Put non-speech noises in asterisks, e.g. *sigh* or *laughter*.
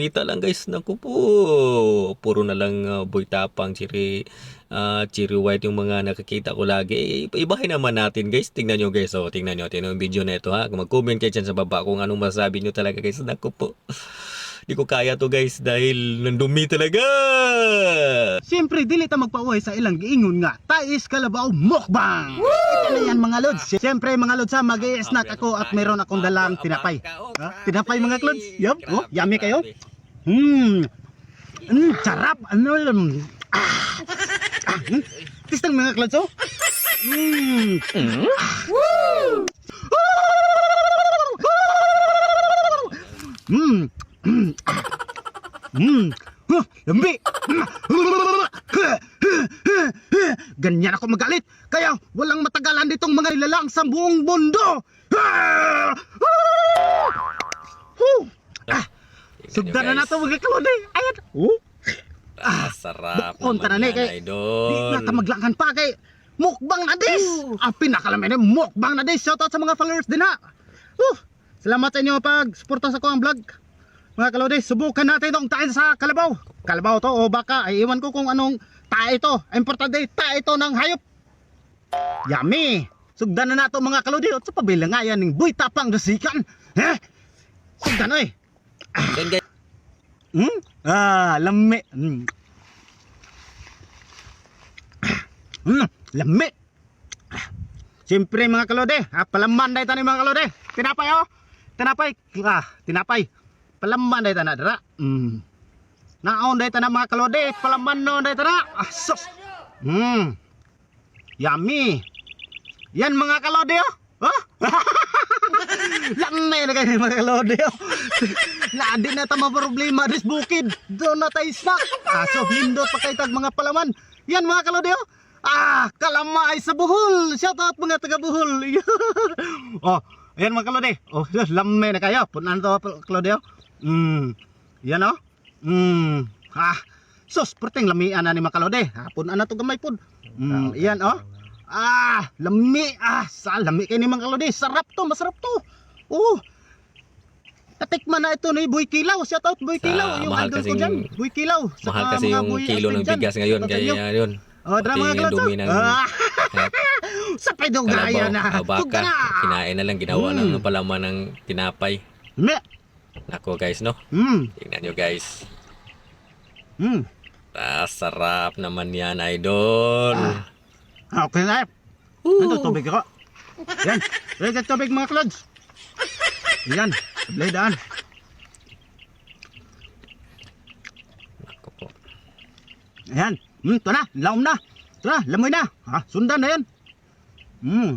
Mita lang guys, naku po. Puro na lang uh, boy tapang, chiri, ah, chiri white yung mga nakikita ko lagi. Ibahin naman natin guys. Tingnan nyo guys. Oh, tingnan nyo. Tingnan yung video na ito ha. Mag-comment kayo dyan sa baba kung anong masabi nyo talaga guys. Naku po. *laughs* Di ko kaya to guys dahil nandumi talaga. Siyempre, dili ta magpauwi sa ilang giingon nga. Tais kalabaw mukbang! Ito na yan mga lods. Siyempre mga lods ha, mag snack ako at meron akong dalang tinapay. Ha? Tinapay mga lods. Yup. Oh, yummy kayo. Hmm. Mm, sarap. Ano lang. Ah. Ah, hmm. Tistang mga oh. Hmm. Hmm. Hmm. Hmm. Huh, lambi. Ganyan ako magalit. Kaya walang matagalan ditong mga nilalang sa buong mundo. Huh. Ah, Sugdan na nato mga kalode. Ayan. Oh. Ah, sarap Bukon ta na ni yan, kay. idol. Di na ta maglangan pa kay mukbang na dis. Ang pinakalamin ni mukbang na dis. Shoutout sa mga followers din ha. Uh, salamat sa inyo pag suporta sa ko ang vlog. Mga kalode, subukan natin itong tayo sa kalabaw. Kalabaw to o baka ay iwan ko kung anong tae ito. Importante tae ito ng hayop. Yummy. Sugdan na nato mga kalode. At sa pabilangayan ng buhay tapang dasikan. Eh? Sugdan eh. Yan. Hmm? Ah, lami. Hmm. Hmm, lami. Siyempre mga kalode, ah, palaman dahil tayo mga kalode. Tinapay oh. Tinapay. Ah, tinapay. Palaman dahil tayo dara. Hmm. Naon dahil tayo mga kalode. Palaman no dahil tayo. Ah, sus. Hmm. Yummy. Yan mga kalode oh. Oh? *laughs* Lami na kayo mga kalode oh. *laughs* na di na tama problema dis bukid. Doon na tayo snack aso lindot pa kay tag mga palaman. Yan mga kalodeo ah kalamay sa buhol shout out mga taga buhol *laughs* oh ayan mga kalode. Oh *laughs* lame na kayo. Punan to kalodeo mm yan oh. Mm ah sus perting lamian na ni mga kalode. Ah punan na to gamay pud. Mm yan oh. Ah lami. Ah sa lami kay ni mga kalode. Sarap to masarap to. Oh Tatikman na ito ni Boy Kilaw. Shout out Boy Kilaw. Yung mahal idol ko kasing- dyan. Boy Kilaw. Mahal Saka kasi mga yung Boy kilo ng dyan. bigas ngayon. Shoutout sa inyo. Kaya yun. Oh, drama Pati mga yung dumi ng Ah, *laughs* sa kalabaw, na. o baka, Tugka na. kinain na lang ginawa Mm. ng palaman ng tinapay. Me. Nako guys, no? Hmm. Tingnan nyo guys. Hmm. Ah, sarap naman yan, idol. Ah, Okay na. Ito tubig ako. Yan. Yan tubig mga klods. Yan. Sablay daan. Nako po. Ayan. Hmm, ito na. Laom na. Ito na. Lamoy na. Ha, sundan na yan. Hmm.